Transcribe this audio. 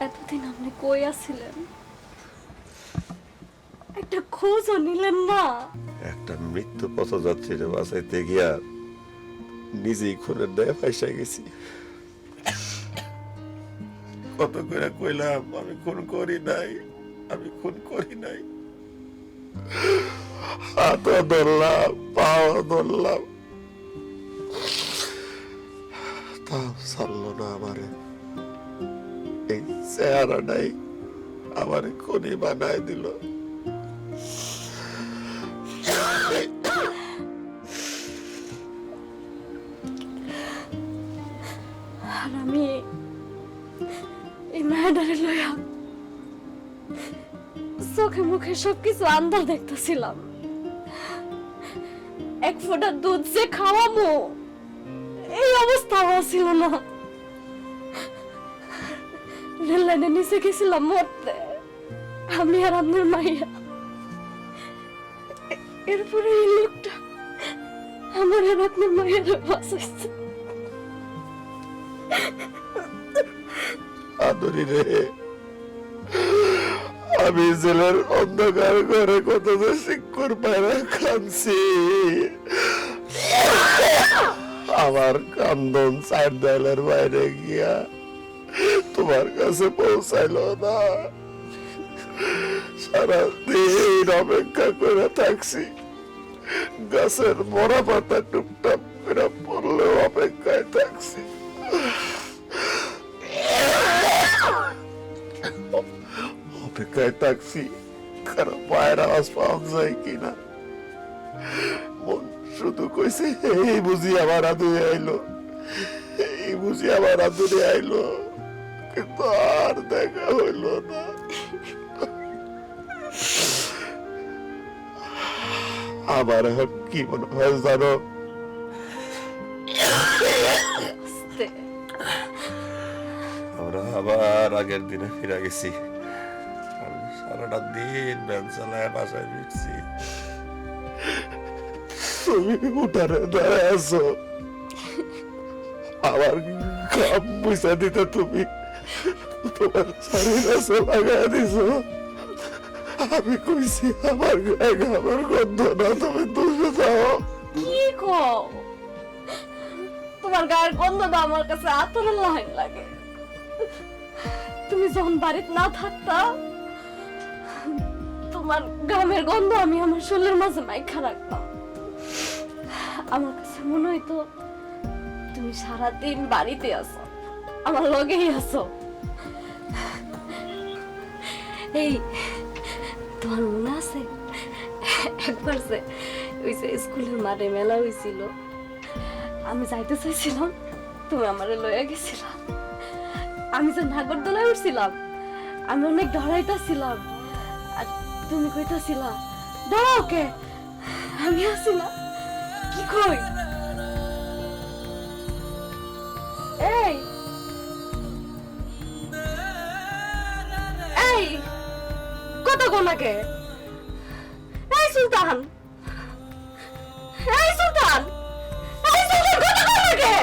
এতদিন আপনি কই আছিলেন? একটা খোঁজও নিলেন না। একটা মৃত্যু পথযাত্রীরে বাঁচাইতে গিয়া নিজেই খুনের দেয় ফাইসা গেছি। কত করে কইলাম, আমি খুন করি নাই, আমি খুন করি নাই। হাতও ধরলাম, পাও ধরলাম। তাও ছাড়লো না আমারে। এই চেহারাটাই আমারে খুনি বানায় দিল। চোখে মুখে সবকিছু আন্দার দেখতেছিলাম। এক ফোঁটা দুধ যে খাওয়ামো, এই অবস্থা ছিল না। রেল নিচে গেছিলাম মরতে। আমি আর আপনার মাইয়া। এরপরে এই লোকটা আমার আর আপনার মায়ের বাঁচাইছে। আদরি রে, আমি জেলের অন্ধকার ঘরে কত যে শিক্ষর পায়রা খানছি। আমার কান্দন চার দেয়ালের বাইরে গিয়া তোমার কাছে পৌঁছাইল না। সারা দিন অপেক্ষা করে থাকছি। গাছের মরা পাতা টুপটাপ করে পড়লেও অপেক্ষায় থাকছি। অপেক্ষায় থাকছি কারও পায়ের আওয়াজ পাওয়া যায় কিনা। মন শুধু কইছে, এই বুঝি আমার আদুরে আইলো। এই বুঝি আমার আদুরে আইলো। কিন্তু আর দেখা হইল না। আবার কি মনে হয় জানো? আমরা আবার আগের দিনে ফিরে গেছি। আমি সারাটা দিন ব্যান চালায় বাসায় ফিরছি। তুমি উঠারে দাঁড়ায় আছো। আমার কাম বুঝা দিতে তুমি তোমার লাগাই আমি কইছি, আমার গায়ে গন্ধ না, তুমি তুলে যাও কি কও? তোমার গায়ের আমার কাছে লাইন লাগে। তুমি যখন বাড়িতে না থাকতা, তোমার গামের গন্ধ আমি আমার শরীরের মাঝে মাইখা রাখতাম। আমার কাছে মনে হইতো, তুমি সারাদিন বাড়িতে আছো। আমার লগেই আছো। এই, তোমার মনে আছে? একবার যে ওই যে স্কুলের মাঠে মেলা হয়েছিল আমি যাইতে চাইছিলাম, তুমি আমারে লইয়া গেছিলাম আমি যে নাগরদোলায় উঠছিলাম, আমি অনেক ডরাইতাছিলাম। আর তুমি কইতাছিলা ডরাও কে? আমি আছি না। কি কই? কথা কোনাকে এই সুলতান! এই সুলতান! এই সুলতান কথা কোনাকে